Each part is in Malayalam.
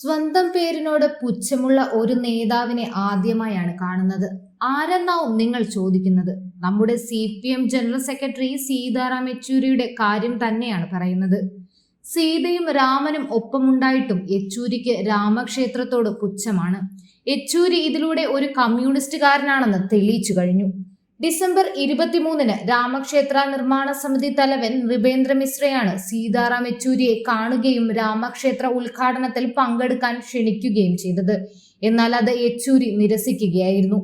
സ്വന്തം പേരിനോട് പുച്ഛമുള്ള ഒരു നേതാവിനെ ആദ്യമായാണ് കാണുന്നത്. ആരെന്നാവും നിങ്ങൾ ചോദിക്കുന്നത്? നമ്മുടെ C P M general secretary Sitaram യെച്ചൂരിയുടെ കാര്യം തന്നെയാണ് പറയുന്നത്. സീതയും രാമനും ഒപ്പമുണ്ടായിട്ടും യെച്ചൂരിക്ക് രാമക്ഷേത്രത്തോട് പുച്ഛമാണ്. യെച്ചൂരി ഇതിലൂടെ ഒരു കമ്മ്യൂണിസ്റ്റുകാരനാണെന്ന് തെളിയിച്ചു കഴിഞ്ഞു. ഡിസംബർ ഇരുപത്തിമൂന്നിന് രാമക്ഷേത്ര നിർമ്മാണ സമിതി തലവൻ നൃപേന്ദ്ര മിശ്രയാണ് സീതാറാം യെച്ചൂരിയെ കാണുകയും രാമക്ഷേത്ര ഉദ്ഘാടനത്തിൽ പങ്കെടുക്കാൻ ക്ഷണിക്കുകയും ചെയ്തത്. എന്നാൽ അത് യെച്ചൂരി നിരസിക്കുകയായിരുന്നു.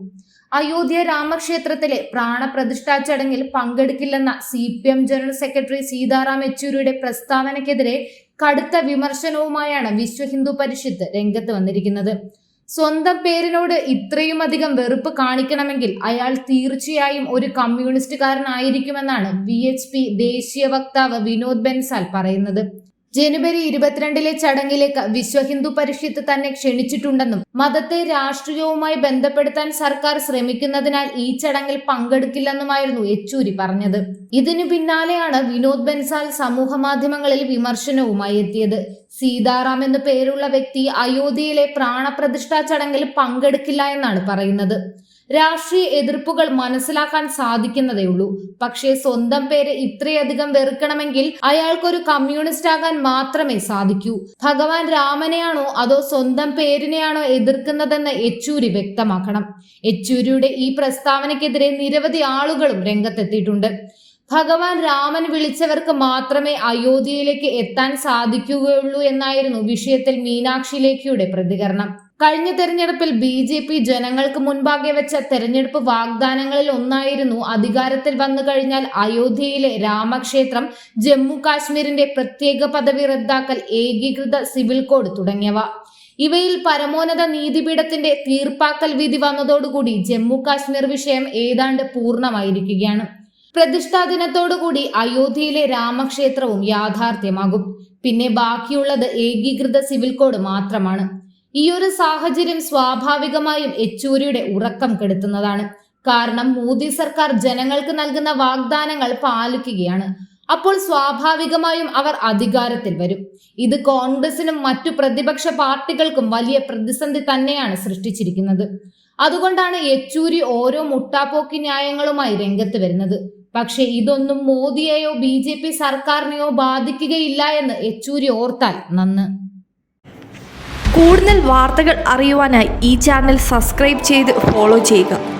അയോധ്യ രാമക്ഷേത്രത്തിലെ പ്രാണപ്രതിഷ്ഠാ ചടങ്ങിൽ പങ്കെടുക്കില്ലെന്ന C P M general secretary Sitaram യെച്ചൂരിയുടെ പ്രസ്താവനയ്ക്കെതിരെ കടുത്ത വിമർശനവുമായാണ് വിശ്വ ഹിന്ദു പരിഷത്ത് രംഗത്ത് വന്നിരിക്കുന്നത്. സ്വന്തം പേരിനോട് ഇത്രയും അധികം വെറുപ്പ് കാണിക്കണമെങ്കിൽ അയാൾ തീർച്ചയായും ഒരു കമ്മ്യൂണിസ്റ്റുകാരനായിരിക്കുമെന്നാണ് വി എച്ച് പി ദേശീയ വക്താവ് വിനോദ് ബെൻസാൽ പറയുന്നത്. ജനുവരി ഇരുപത്തിരണ്ടിലെ ചടങ്ങിലേക്ക് വിശ്വ ഹിന്ദു പരിഷത്ത് തന്നെ ക്ഷണിച്ചിട്ടുണ്ടെന്നും മതത്തെ രാഷ്ട്രീയവുമായി ബന്ധപ്പെടുത്താൻ സർക്കാർ ശ്രമിക്കുന്നതിനാൽ ഈ ചടങ്ങിൽ പങ്കെടുക്കില്ലെന്നുമായിരുന്നു യെച്ചൂരി പറഞ്ഞത്. ഇതിനു പിന്നാലെയാണ് വിനോദ് ബൻസാൽ സമൂഹ മാധ്യമങ്ങളിൽ വിമർശനവുമായി എത്തിയത്. സീതാറാം എന്നു പേരുള്ള വ്യക്തി അയോധ്യയിലെ പ്രാണപ്രതിഷ്ഠാ ചടങ്ങിൽ പങ്കെടുക്കില്ല എന്നാണ് പറയുന്നത്. രാഷ്ട്രീയ എതിർപ്പുകൾ മനസ്സിലാക്കാൻ സാധിക്കുന്നതേയുള്ളൂ പക്ഷേ സ്വന്തം പേര് ഇത്രയധികം വെറുക്കണമെങ്കിൽ അയാൾക്കൊരു കമ്മ്യൂണിസ്റ്റ് ആകാൻ മാത്രമേ സാധിക്കൂ. ഭഗവാൻ രാമനെയാണോ അതോ സ്വന്തം പേരിനെയാണോ എതിർക്കുന്നതെന്ന് യെച്ചൂരി വ്യക്തമാക്കണം. യെച്ചൂരിയുടെ ഈ പ്രസ്താവനയ്ക്കെതിരെ നിരവധി ആളുകളും രംഗത്തെത്തിയിട്ടുണ്ട്. ഭഗവാൻ രാമൻ വിളിച്ചവർക്ക് മാത്രമേ അയോധ്യയിലേക്ക് എത്താൻ സാധിക്കുകയുള്ളൂ എന്നായിരുന്നു വിഷയത്തിൽ മീനാക്ഷി ലേഖിയുടെ പ്രതികരണം. കഴിഞ്ഞ തെരഞ്ഞെടുപ്പിൽ ബി ജെ പി ജനങ്ങൾക്ക് മുൻപാകെ വെച്ച തെരഞ്ഞെടുപ്പ് വാഗ്ദാനങ്ങളിൽ ഒന്നായിരുന്നു അധികാരത്തിൽ വന്നു കഴിഞ്ഞാൽ അയോധ്യയിലെ രാമക്ഷേത്രം ജമ്മു കാശ്മീരിന്റെ പ്രത്യേക പദവി റദ്ദാക്കൽ ഏകീകൃത സിവിൽ കോഡ് തുടങ്ങിയവ. ഇവയിൽ പരമോന്നത നീതിപീഠത്തിന്റെ തീർപ്പാക്കൽ വിധി വന്നതോടുകൂടി ജമ്മു കാശ്മീർ വിഷയം ഏതാണ്ട് പൂർണമായിരിക്കുകയാണ്. പ്രതിഷ്ഠാ ദിനത്തോടുകൂടി അയോധ്യയിലെ രാമക്ഷേത്രവും യാഥാർത്ഥ്യമാകും. പിന്നെ ബാക്കിയുള്ളത് ഏകീകൃത സിവിൽ കോഡ് മാത്രമാണ്. ഈ ഒരു സാഹചര്യം സ്വാഭാവികമായും യെച്ചൂരിയുടെ ഉറക്കം കെടുത്തുന്നതാണ്. കാരണം മോദി സർക്കാർ ജനങ്ങൾക്ക് നൽകുന്ന വാഗ്ദാനങ്ങൾ പാലിക്കുകയാണ്. അപ്പോൾ സ്വാഭാവികമായും അവർ അധികാരത്തിൽ വരും. ഇത് കോൺഗ്രസിനും മറ്റു പ്രതിപക്ഷ പാർട്ടികൾക്കും വലിയ പ്രതിസന്ധി തന്നെയാണ് സൃഷ്ടിച്ചിരിക്കുന്നത്. അതുകൊണ്ടാണ് യെച്ചൂരി ഓരോ മുട്ടാപ്പോക്കി ന്യായങ്ങളുമായി രംഗത്ത് വരുന്നത്. പക്ഷേ ഇതൊന്നും മോദിയെയോ ബി ജെ പി സർക്കാരിനെയോ ബാധിക്കുകയില്ല എന്ന് യെച്ചൂരി ഓർത്താൽ നന്ന്. കൂടുതൽ വാർത്തകൾ അറിയുവാനായി ഈ ചാനൽ സബ്സ്ക്രൈബ് ചെയ്ത് ഫോളോ ചെയ്യുക.